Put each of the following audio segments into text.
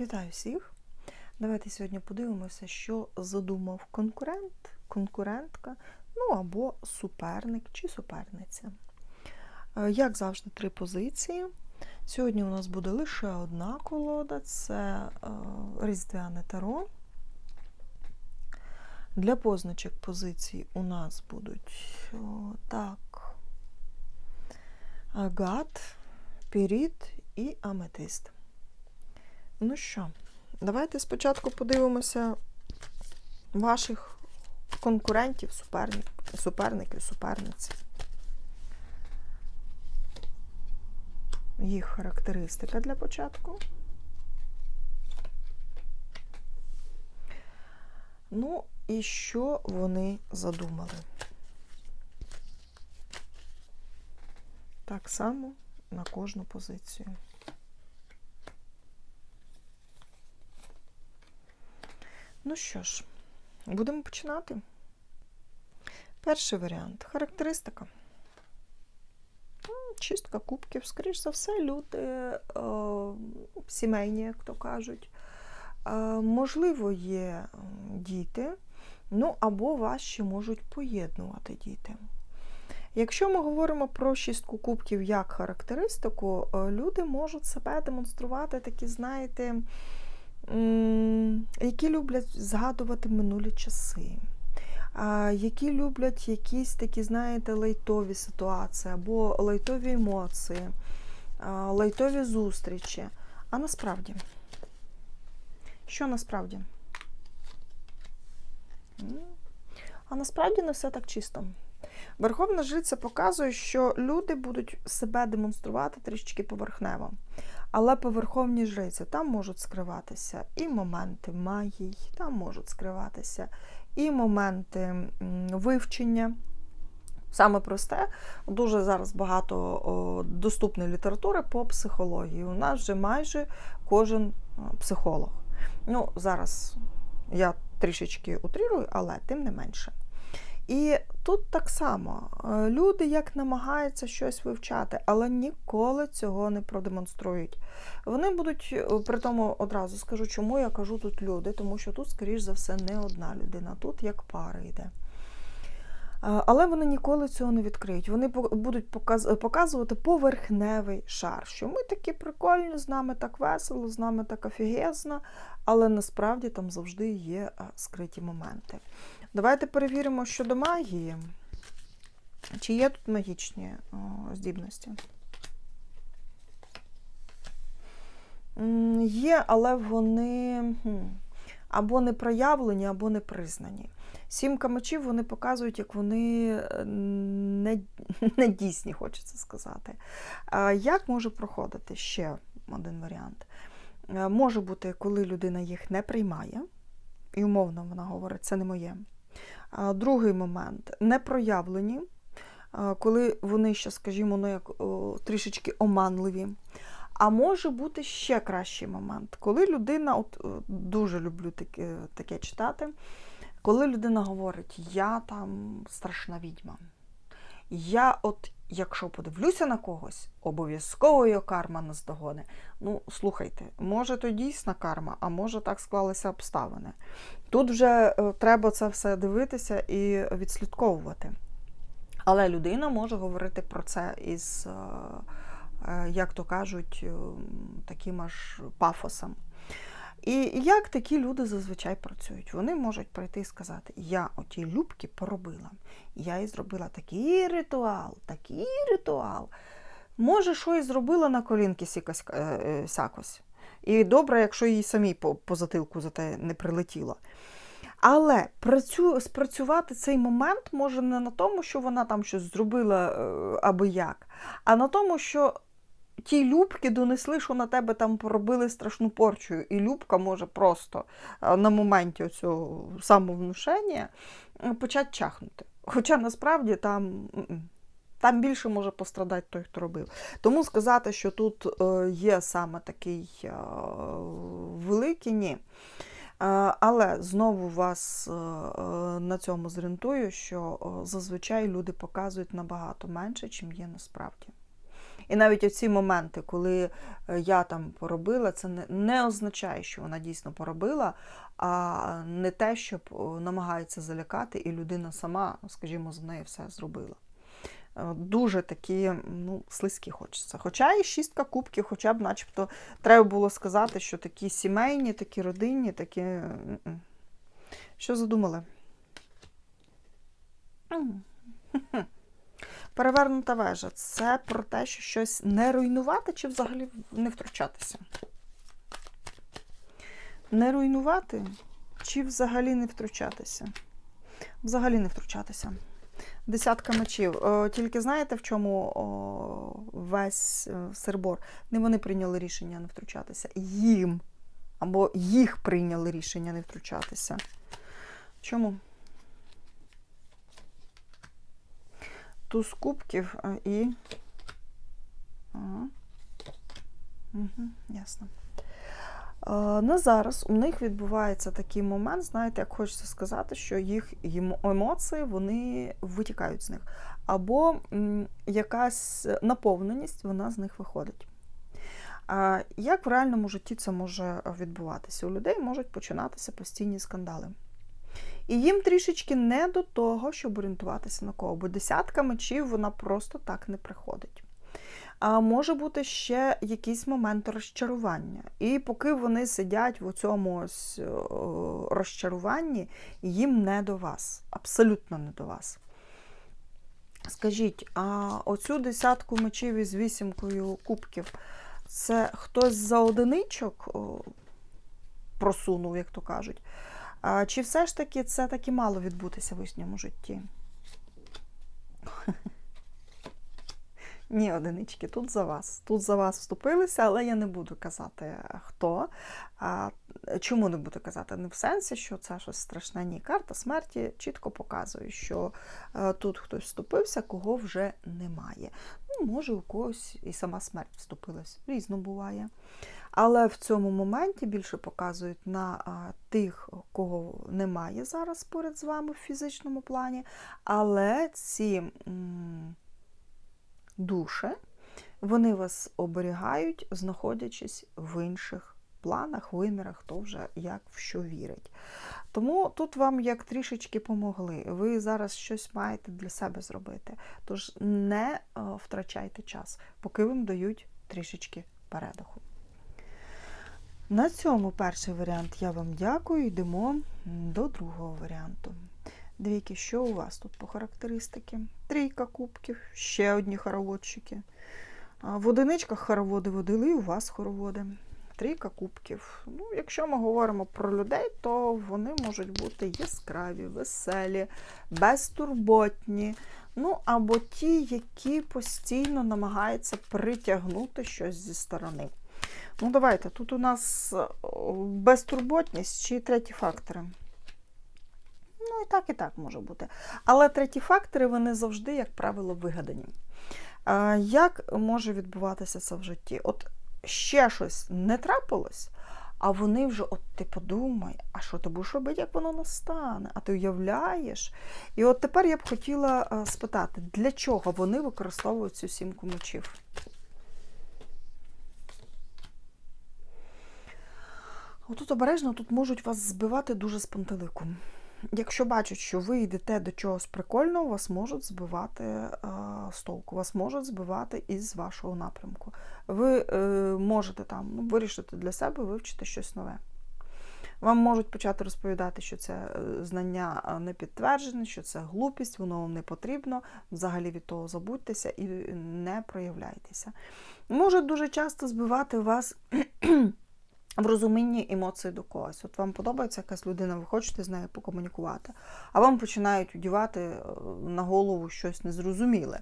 Вітаю всіх! Давайте сьогодні подивимося, що задумав конкурент, конкурентка, ну або суперник чи суперниця. Е, Як завжди, три позиції. Сьогодні у нас буде лише одна колода це е, Різдвяне Таро. Для позначок позицій у нас будуть так, агат, піріт і аметист. Ну що, давайте спочатку подивимося ваших конкурентів, суперник, суперників, суперниць. Їх характеристика для початку. Ну, і що вони задумали? Так само на кожну позицію. Ну що ж, будемо починати. Перший варіант характеристика. Чистка кубків, скоріш за все, люди е, сімейні, як то кажуть. Е, можливо, є діти, ну або вас ще можуть поєднувати діти. Якщо ми говоримо про шістку кубків як характеристику, е, люди можуть себе демонструвати такі, знаєте, які люблять згадувати минулі часи, які люблять якісь такі, знаєте, лайтові ситуації або лайтові емоції, лайтові зустрічі. А насправді, що насправді? А насправді не все так чисто. Верховна жриця показує, що люди будуть себе демонструвати трішечки поверхнево. Але по верховній жриці там можуть скриватися і моменти магії, там можуть скриватися і моменти вивчення. Саме просте, дуже зараз багато доступної літератури по психології. У нас вже майже кожен психолог. Ну, зараз я трішечки утрирую, але тим не менше. І тут так само е, люди як намагаються щось вивчати, але ніколи цього не продемонструють. Вони будуть, е, при тому одразу скажу, чому я кажу тут люди, тому що тут, скоріш за все, не одна людина, тут як пара йде. Е, Але вони ніколи цього не відкриють. Вони будуть показувати поверхневий шар, що ми такі прикольні, з нами так весело, з нами так офігезно, але насправді там завжди є скриті моменти. Давайте перевіримо щодо магії. Чи є тут магічні о, здібності? Є, але вони або не проявлені, або не признані. Сімка мечів вони показують, як вони е, не, не дійсні, хочеться сказати. Як може проходити ще один варіант? Е, Може бути, коли людина їх не приймає, і умовно вона говорить, це не моє. Другий момент не проявлені, коли вони ще, скажімо, ну, як трішечки оманливі. А може бути ще кращий момент, коли людина, от е, дуже люблю таке, таке читати, коли людина говорить, я там страшна відьма. Я, от, якщо подивлюся на когось, обов'язково його карма наздогоне. Ну, слухайте, може то дійсна карма, а може так склалися обставини. Тут вже е, треба це все дивитися і відслідковувати. Але людина може говорити про це із, е, е, як то кажуть, е, таким аж пафосом. І як такі люди зазвичай працюють? Вони можуть прийти і сказати: Я оті любки поробила, я і зробила такий ритуал, такий ритуал. Може, що і зробила на колінки е, е, сякось. І добре, якщо їй самій по, затилку за те не прилетіло. Але працю, спрацювати цей момент може не на тому, що вона там щось зробила е, аби як, а на тому, що ті любки донесли, що на тебе там поробили страшну порчу, і любка може просто е, на моменті цього самовнушення е, почати чахнути. Хоча насправді там. Там більше може пострадати той, хто робив. Тому сказати, що тут е, є саме такий великий, ні. Але знову вас на цьому зорієнтую, що зазвичай люди показують набагато менше, чим є насправді. І навіть оці моменти, коли е, я там поробила, це не, означає, що вона дійсно поробила, а не те, щоб намагається залякати, і людина сама, ну, скажімо, з нею все зробила. Е, Дуже такі ну, слизькі хочеться. Хоча і шістка кубків, хоча б начебто треба було сказати, що такі сімейні, такі родинні, такі. Що задумали? Перевернута вежа це про те, що щось не руйнувати чи взагалі не втручатися. Не руйнувати чи взагалі не втручатися? Взагалі не втручатися. Десятка мечів. О, тільки знаєте, в чому весь е, сербор? Не вони прийняли рішення не втручатися. Їм. Або їх прийняли рішення не втручатися. Чому? Туз кубків і. Угу, ясно. На зараз у них відбувається такий момент, знаєте, як хочеться сказати, що їх емоції вони витікають з них. Або якась наповненість вона з них виходить. А Як в реальному житті це може відбуватися? У людей можуть починатися постійні скандали. І їм трішечки не до того, щоб орієнтуватися на кого, бо десятка мечів вона просто так не приходить. А може бути ще якийсь момент розчарування. І поки вони сидять в цьому е, розчаруванні, їм не до вас, абсолютно не до вас. Скажіть, а оцю десятку мечів із вісімкою кубків, це хтось за одиничок просунув, як то кажуть? А, чи все ж таки це таки мало відбутися в їхньому житті? Ні, одинички, тут за вас. Тут за вас вступилися, але я не буду казати хто. А, чому не буду казати? Не в сенсі, що це щось страшне. Ні, карта смерті чітко показує, що е, тут хтось вступився, кого вже немає. Ну, може, у когось і сама смерть вступилась. Різно буває. Але в цьому моменті більше показують на а, тих, кого немає зараз поряд з вами в фізичному плані. Але ці м, душі, вони вас оберігають, знаходячись в інших планах, вимірах, хто вже як в що вірить. Тому тут вам як трішечки помогли. Ви зараз щось маєте для себе зробити. Тож не е, втрачайте час, поки вам дають трішечки передиху. На цьому перший варіант я вам дякую. Йдемо до другого варіанту. Двійки, що у вас тут по характеристики? Трійка кубків, ще одні хороводчики. В одиничках хороводи водили, і у вас хороводи. Трійка кубків. Ну, якщо ми говоримо про людей, то вони можуть бути яскраві, веселі, безтурботні. Ну, або ті, які постійно намагаються притягнути щось зі сторони. Ну, давайте, тут у нас безтурботність чи треті фактори. Ну, і так, і так може бути. Але треті фактори, вони завжди, як правило, вигадані. Як може відбуватися це в житті? От ще щось не трапилось, а вони вже, от ти подумай, а що ти будеш робити, як воно настане? А ти уявляєш? І от тепер я б хотіла спитати, для чого вони використовують цю сімку мечів? Отут обережно тут можуть вас збивати дуже з пантелику. Якщо бачать, що ви йдете до чогось прикольного, вас можуть збивати е, з толку, вас можуть збивати із вашого напрямку. Ви е, можете там ну, вирішити для себе вивчити щось нове. Вам можуть почати розповідати, що це е, знання не підтверджене, що це глупість, воно вам не потрібно. Взагалі від того забудьтеся і не проявляйтеся. Можуть дуже часто збивати вас в розумінні емоцій до когось. От вам подобається якась людина, ви хочете з нею покомунікувати, а вам починають одівати е, на голову щось незрозуміле.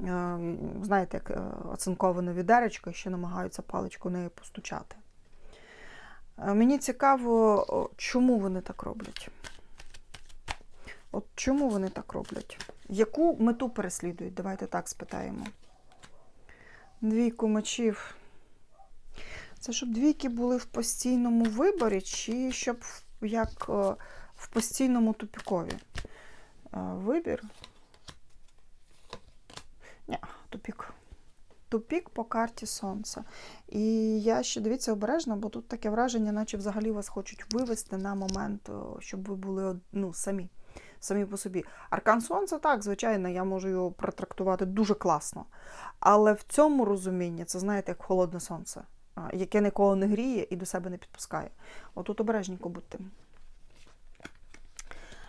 Е, Знаєте, як е, оцинковане відеречко, ще намагаються паличку нею постучати. Мені цікаво, чому вони так роблять. От чому вони так роблять? Яку мету переслідують? Давайте так спитаємо. Двійку мечів. Це щоб двійки були в постійному виборі, чи щоб як е, в постійному тупікові? Е, Вибір. Ні, тупік. тупік по карті сонця. І я ще дивіться обережно, бо тут таке враження, наче взагалі вас хочуть вивести на момент, щоб ви були ну, самі. Самі по собі. Аркан Сонця, так, звичайно, я можу його протрактувати дуже класно. Але в цьому розумінні це, знаєте, як холодне сонце, яке нікого не гріє і до себе не підпускає. Отут обережненько будьте.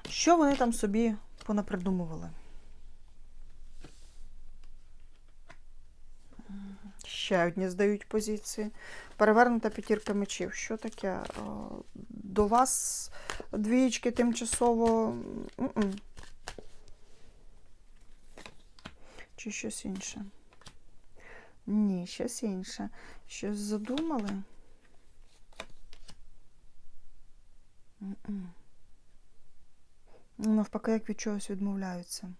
Що вони там собі понапридумували? Ще одні здають позиції. Перевернута п'ятірка мечів. Що таке? До вас двієчки тимчасово. Чи щось інше? Ні, щось інше. Щось задумали? Навпаки, як від чогось відмовляються.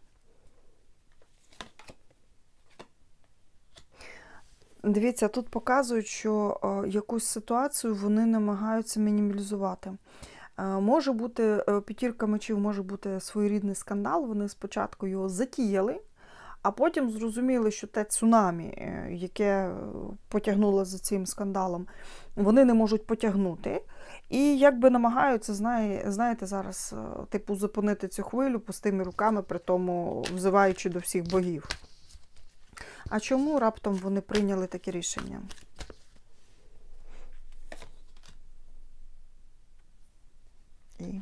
Дивіться, тут показують, що е, якусь ситуацію вони намагаються мінімалізувати. Е, може бути е, п'ятірка мечів, може бути своєрідний скандал. Вони спочатку його затіяли, а потім зрозуміли, що те цунамі, е, яке е, потягнуло за цим скандалом, вони не можуть потягнути. І якби намагаються, знаєте, зараз, е, типу, зупинити цю хвилю пустими руками, при тому взиваючи до всіх богів. А чому раптом вони прийняли таке рішення? І...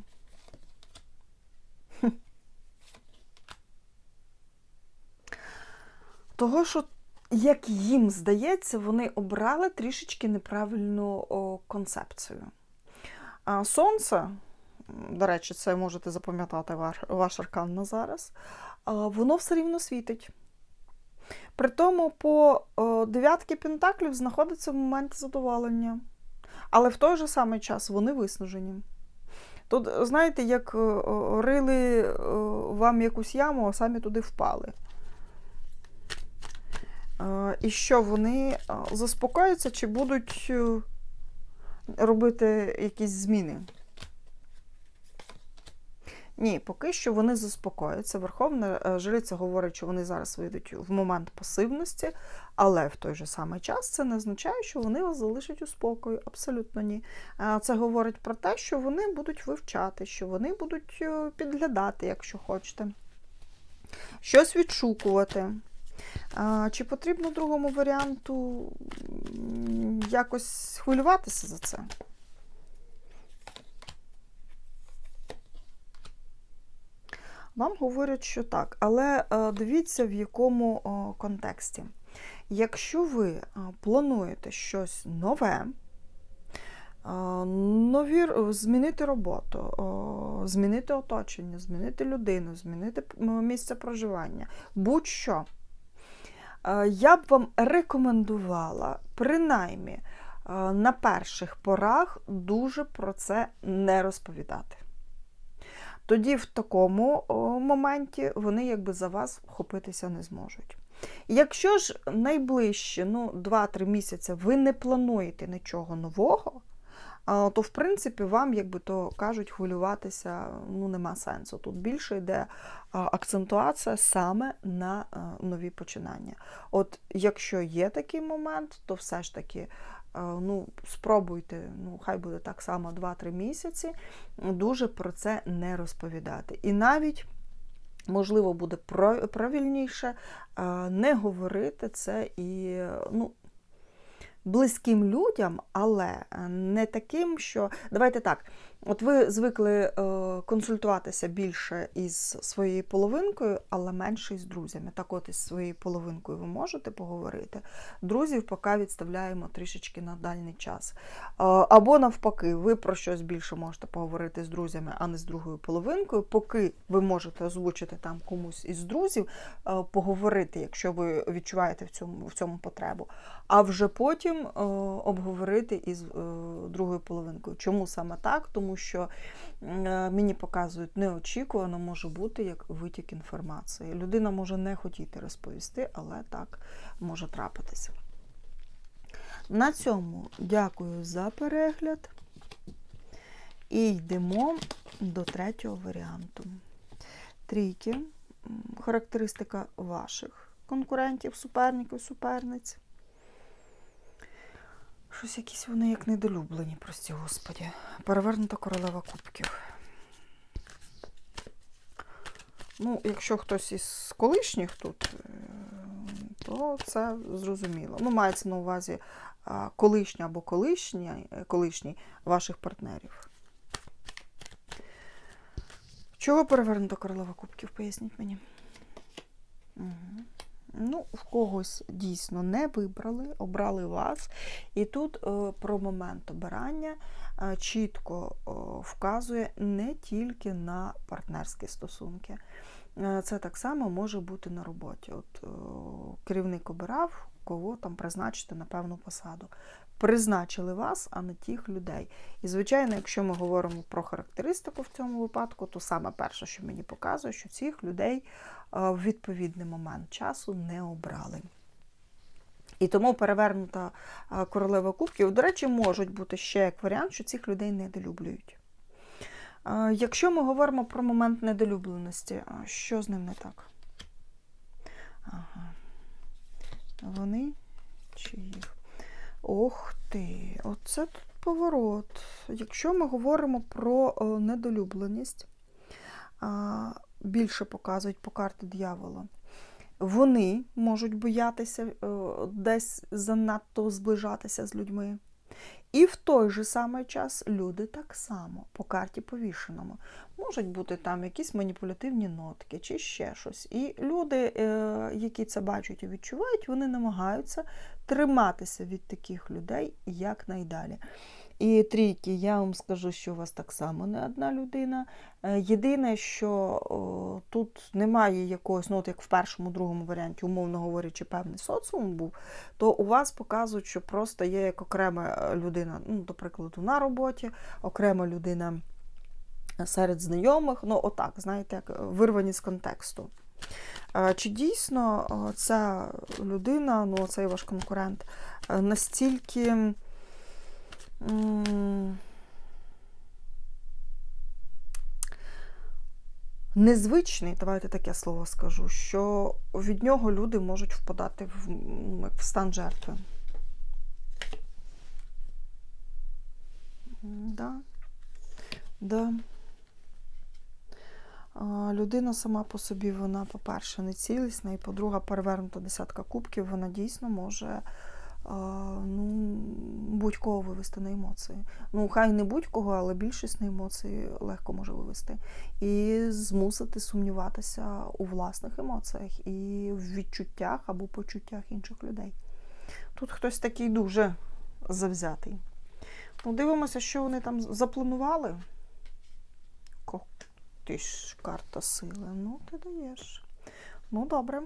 Того, що, як їм здається, вони обрали трішечки неправильну концепцію. А сонце, до речі, це можете запам'ятати ваш, аркан на зараз, воно все рівно світить. При тому по дев'ятки пентаклів знаходиться в моменті задоволення. Але в той же самий час вони виснажені. Тут, знаєте, як рили вам якусь яму, а самі туди впали. І що вони заспокояться чи будуть е, робити якісь зміни? Ні, поки що вони заспокояться. Верховна е, жриця говорить, що вони зараз вийдуть в момент пасивності, але в той же самий час це не означає, що вони вас залишать у спокої. Абсолютно ні. Це говорить про те, що вони будуть вивчати, що вони будуть е, підглядати, якщо хочете, щось відшукувати. Чи потрібно другому варіанту якось хвилюватися за це? Вам говорять, що так, але е, дивіться, в якому контексті. Якщо ви е, плануєте щось нове, е, нові, змінити роботу, змінити оточення, змінити людину, змінити місце проживання, будь-що, я б вам рекомендувала, принаймні, е, на перших порах дуже про це не розповідати. Тоді в такому моменті вони якби за вас вхопитися не зможуть. Якщо ж найближче, ну, 2-3 місяці ви не плануєте нічого нового, то в принципі вам, як би то кажуть, хвилюватися ну, нема сенсу. Тут більше йде акцентуація саме на нові починання. От якщо є такий момент, то все ж таки ну, спробуйте, ну, хай буде так само 2-3 місяці, дуже про це не розповідати. І навіть. Можливо, буде правильніше не говорити це і ну, близьким людям, але не таким, що. Давайте так. От ви звикли е, консультуватися більше із своєю половинкою, але менше із друзями. Так от із своєю половинкою ви можете поговорити. Друзів поки відставляємо трішечки на дальний час. Е, або навпаки, ви про щось більше можете поговорити з друзями, а не з другою половинкою. Поки ви можете озвучити там комусь із друзів, е, поговорити, якщо ви відчуваєте в цьому, в цьому потребу. А вже потім обговорити із другою половинкою. Чому саме так? Тому що е, мені показують неочікувано може бути як витік інформації. Людина може не хотіти розповісти, але так може трапитися. На цьому дякую за перегляд. І йдемо до третього варіанту. Трійки. Характеристика ваших конкурентів, суперників, суперниць. Щось якісь вони як недолюблені, прості господі. Перевернута королева кубків. Ну, якщо хтось із колишніх тут, е, то це зрозуміло. Ну, мається на увазі колишня або колишня, е, колишній ваших партнерів. Чого перевернута королева кубків? Поясніть мені. Угу. Ну, в когось дійсно не вибрали, обрали вас. І тут е, про момент обирання е, чітко е, вказує не тільки на партнерські стосунки. Це так само може бути на роботі. От керівник обирав, кого там призначити на певну посаду. Призначили вас, а не тих людей. І, звичайно, якщо ми говоримо про характеристику в цьому випадку, то саме перше, що мені показує, що цих людей е, в відповідний момент часу не обрали. І тому перевернута е, королева кубків, до речі, можуть бути ще як варіант, що цих людей недолюблюють. Е, Якщо ми говоримо про момент недолюбленості, що з ним не так? Ага. Вони чи їх? Ох ти, оце тут поворот. Якщо ми говоримо про е, недолюбленість, більше показують по карті дьявола. Вони можуть боятися е, десь занадто зближатися з людьми. І в той же самий час люди так само по карті повішеному. Можуть бути там якісь маніпулятивні нотки чи ще щось. І люди, е, які це бачать і відчувають, вони намагаються триматися від таких людей якнайдалі. І трійки, я вам скажу, що у вас так само не одна людина. Е, Єдине, що о, тут немає якогось, ну от як в першому, другому варіанті, умовно говорячи, певний соціум був, то у вас показують, що просто є як окрема е, людина, ну, до прикладу, на роботі, окрема людина серед знайомих, ну отак, знаєте, як вирвані з контексту. Е, Чи дійсно е, ця людина, ну цей ваш конкурент, е, настільки незвичний, давайте таке слово скажу, що від нього люди можуть впадати в, в стан жертви. Да. Да. Людина сама по собі, вона, по-перше, не цілісна, і по-друге, перевернута десятка кубків, вона дійсно може ну, будь-кого вивести на емоції. Ну, хай не будь-кого, але більшість на емоції легко може вивести. І змусити сумніватися у власних емоціях і в відчуттях або почуттях інших людей. Тут хтось такий дуже завзятий. Ну, дивимося, що вони там запланували. Ти ж карта сили. Ну, ти даєш. Ну, добре.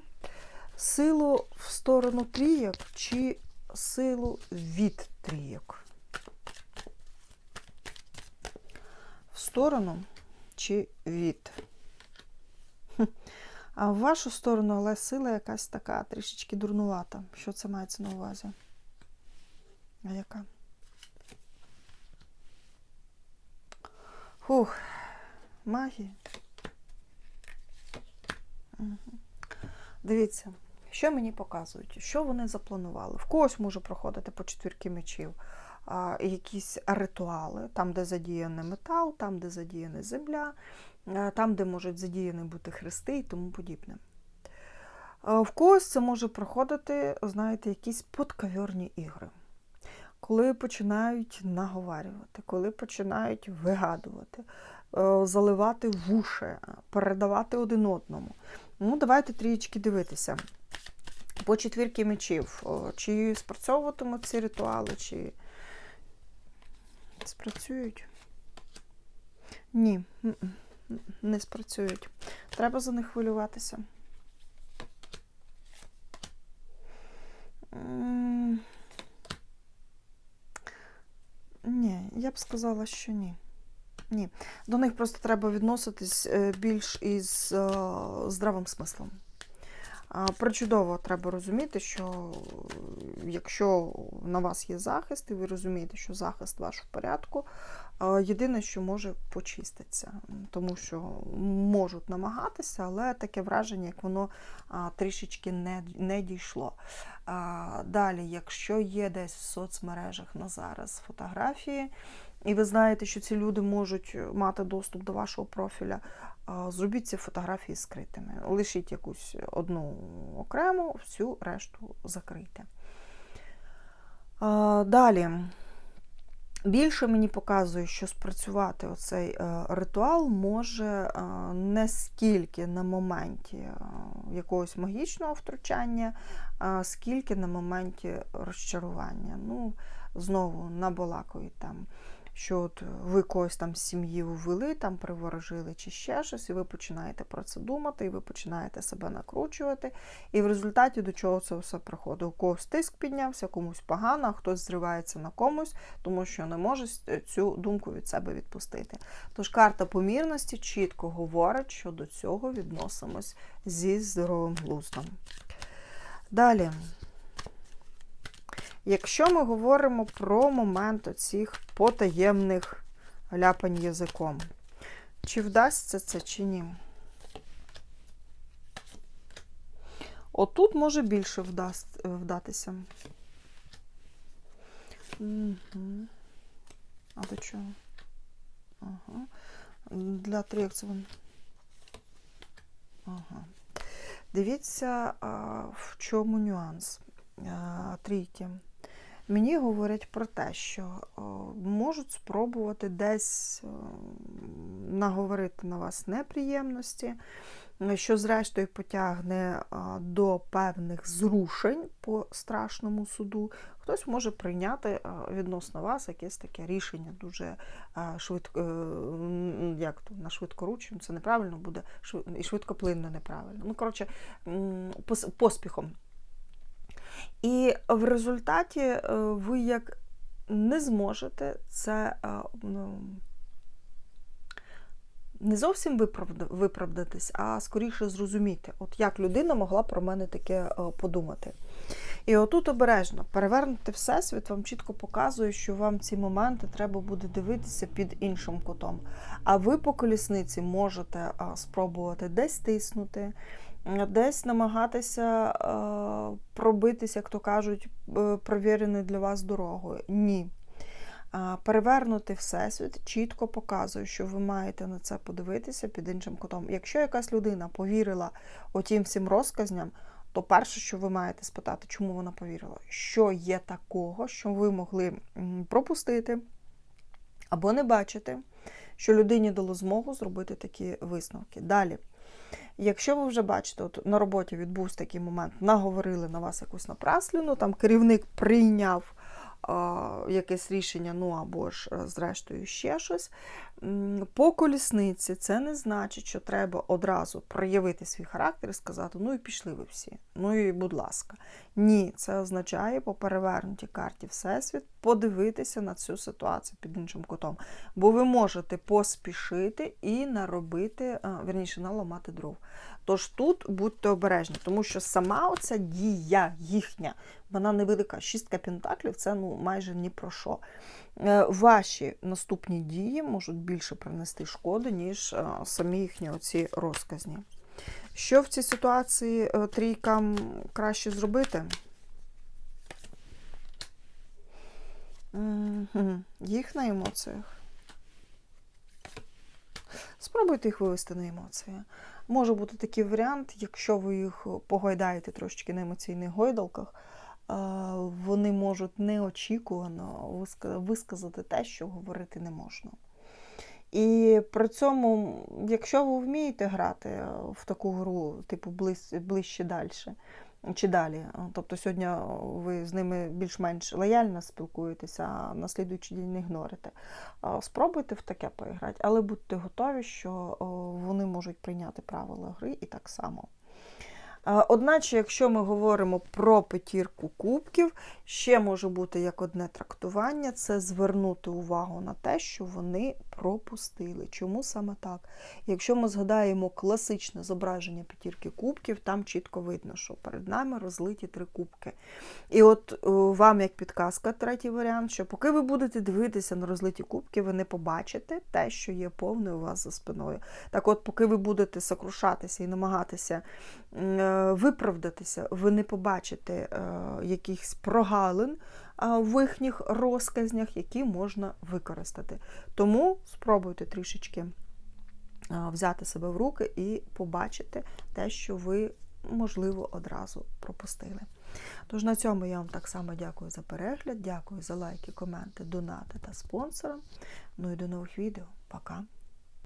Силу в сторону трійок чи силу від трійок? В сторону чи від? А в вашу сторону, але сила якась така трішечки дурнувата. Що це мається на увазі? А яка? Фух, магія. Мгм. Дивіться, що мені показують, що вони запланували. В когось може проходити по четвірки мечів якісь ритуали, там, де задіяний метал, там, де задіяна земля, а, там, де можуть задіяні бути хрести і тому подібне. А, В когось це може проходити, знаєте, якісь подковірні ігри. Коли починають наговарювати, коли починають вигадувати, е, заливати в уші, передавати один одному. Ну, давайте трієчки дивитися. По четвірки мечів. Чи спрацьовуватимуть ці ритуали, чи спрацюють? Ні, не спрацюють. Треба за них хвилюватися. Ні, я б сказала, що ні. Ні. До них просто треба відноситись е, більш із е, здравим смислом. А, Причудово треба розуміти, що якщо на вас є захист, і ви розумієте, що захист ваш в порядку, єдине, що може почиститися, тому що можуть намагатися, але таке враження, як воно трішечки не, не дійшло. Далі, якщо є десь в соцмережах на зараз фотографії, і ви знаєте, що ці люди можуть мати доступ до вашого профіля, зробіть ці фотографії скритими. Лишіть якусь одну окрему, всю решту закрийте. Далі. Більше мені показує, що спрацювати оцей е, ритуал може е, не скільки на моменті е, якогось магічного втручання, скільки на моменті розчарування. Ну, знову набалакують там, що от ви когось там з сім'ї ввели, там приворожили чи ще щось, і ви починаєте про це думати, і ви починаєте себе накручувати. І в результаті до чого це все приходить? У когось тиск піднявся, комусь погано, а хтось зривається на комусь, тому що не може цю думку від себе відпустити. Тож карта помірності чітко говорить, що до цього відносимось зі здоровим глуздом. Далі. Якщо ми говоримо про момент оцих потаємних ляпань язиком, чи вдасться це, чи ні? Отут може більше вдасть, вдатися. Угу. А до чого? Ага. Для трієкції. Ага. Дивіться, в чому нюанс трійки. Мені говорять про те, що можуть спробувати десь наговорити на вас неприємності, що, зрештою, потягне до певних зрушень по страшному суду. Хтось може прийняти відносно вас якесь таке рішення дуже швидко, е, як то на швидкоручню, це неправильно буде, і швидкоплинно неправильно. Ну, коротше, поспіхом. І в результаті е, ви як не зможете це ну, не зовсім виправдатись, а скоріше зрозуміти, от як людина могла про мене таке подумати. І отут обережно перевернути всесвіт вам чітко показує, що вам ці моменти треба буде дивитися під іншим кутом. А ви по колісниці можете спробувати десь тиснути десь намагатися е, пробитися, як то кажуть, е, провірений для вас дорогою. Ні. Перевернути всесвіт чітко показує, що ви маєте на це подивитися під іншим кутом. Якщо якась людина повірила отім всім розказням, то перше, що ви маєте спитати, чому вона повірила, що є такого, що ви могли пропустити або не бачити, що людині дало змогу зробити такі висновки. Далі. Якщо ви вже бачите, от на роботі відбувся такий момент, наговорили на вас якусь напраслину, там керівник прийняв якесь рішення, ну або ж, е, зрештою, ще щось. По колісниці це не значить, що треба одразу проявити свій характер і сказати, ну і пішли ви всі, ну і будь ласка. Ні, це означає по перевернутій карті Всесвіт подивитися на цю ситуацію під іншим кутом. Бо ви можете поспішити і наробити, верніше, наламати дров. Тож тут будьте обережні, тому що сама оця дія їхня, вона невелика. Шістка пентаклів це ну, майже ні про що. Е, ваші наступні дії можуть більше принести шкоди, ніж е, самі їхні оці розказні. Що в цій ситуації е, трійкам краще зробити? Їх на емоціях. Спробуйте їх вивести на емоції. Може бути такий варіант, якщо ви їх погойдаєте трошечки на емоційних гойдалках, вони можуть неочікувано висказати те, що говорити не можна. І при цьому, якщо ви вмієте грати в таку гру, типу ближче далі, чи далі. Тобто сьогодні ви з ними більш-менш лояльно спілкуєтеся, а на слідуючий день ігнорите. Спробуйте в таке поіграти, але будьте готові, що вони можуть прийняти правила гри і так само. Одначе, якщо ми говоримо про п'ятірку кубків, ще може бути як одне трактування це звернути увагу на те, що вони пропустили. Чому саме так? Якщо ми згадаємо класичне зображення п'ятірки кубків, там чітко видно, що перед нами розлиті три кубки. І от е, вам, як підказка, третій варіант, що поки ви будете дивитися на розлиті кубки, ви не побачите те, що є повне у вас за спиною. Так от, поки ви будете сокрушатися і намагатися е, виправдатися, ви не побачите е, якихось прогалин в їхніх розказнях, які можна використати. Тому спробуйте трішечки взяти себе в руки і побачити те, що ви, можливо, одразу пропустили. Тож на цьому я вам так само дякую за перегляд, дякую за лайки, коменти, донати та спонсорам. Ну і до нових відео. Пока!